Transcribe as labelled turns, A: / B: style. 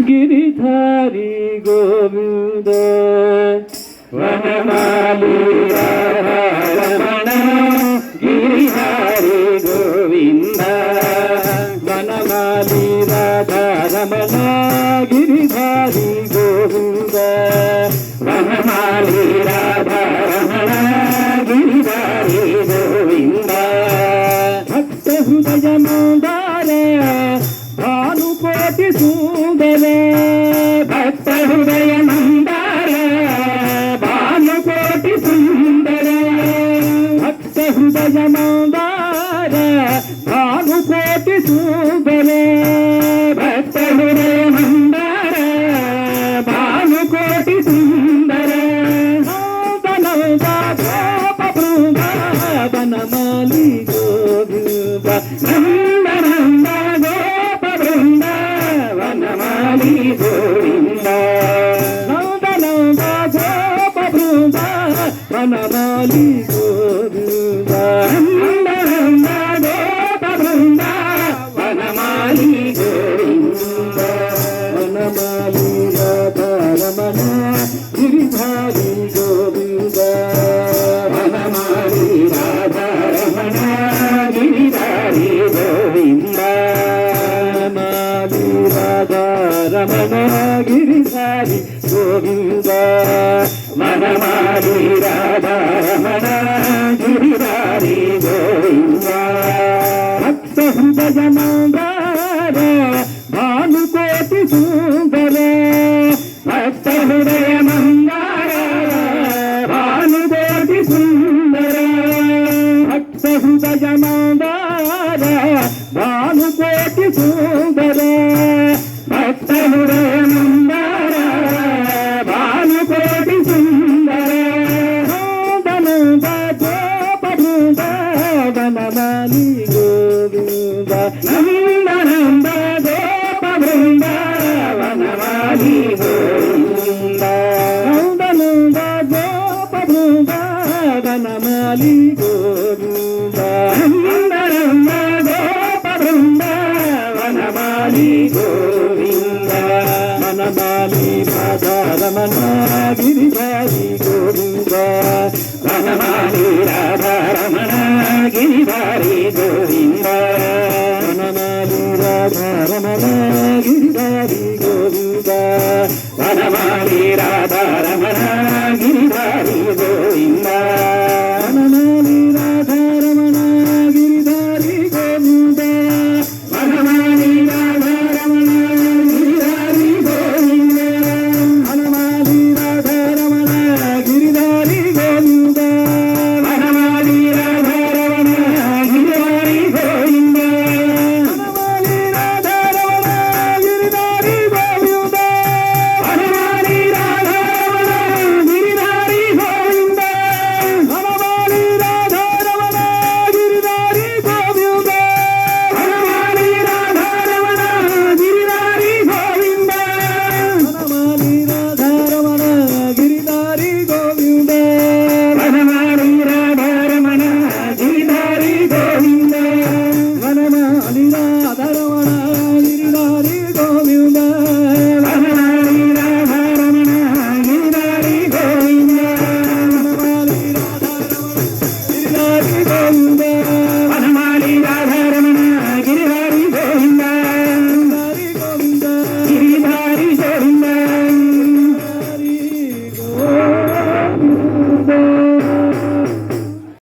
A: గిరిధారి గోవింద. వనమాలి రమణ గిరిధారి గోవింద. వనమాలి రాధారమణ గిరిధారి గోవింద. వనమాలి రాధారమణ గిరిధారి గోవింద. భక్త హృదయ హృదయ మందార భానుకోటి సుందర భక్త హృదయ మందార భానుకోటి సుందర వనమాలి గోవింద. నందనంద గిరిధారి గోవింద వనమాలి రాధారమణ గిరిధారి గోవింద వనమాలి రాధారమణ గిరిధారి గోవింద వనమాలి రాధారమణ గిరిధారి గోవింద భక్త హృదయ మందార భానుకోటి సూ భానుకోటి సుందర భక్త హృదయ మందార భానుకోటి సుందర నందనంద గోప బృంద వనమాలి గోవింద నందనంద గోప బృంద వనమాలి గోవింద. నందనంద గోప బృంద వనమాలి గోవింద వనమాలి రాధా రమణ గిరిధారి గోవింద వనమాలి రాధా రమణ గిరిధారి గోవింద వనమాలి రాధా రమణ గిరిధారి గోవింద వనమాలి రాధా రమణ గిరిధారి గోవింద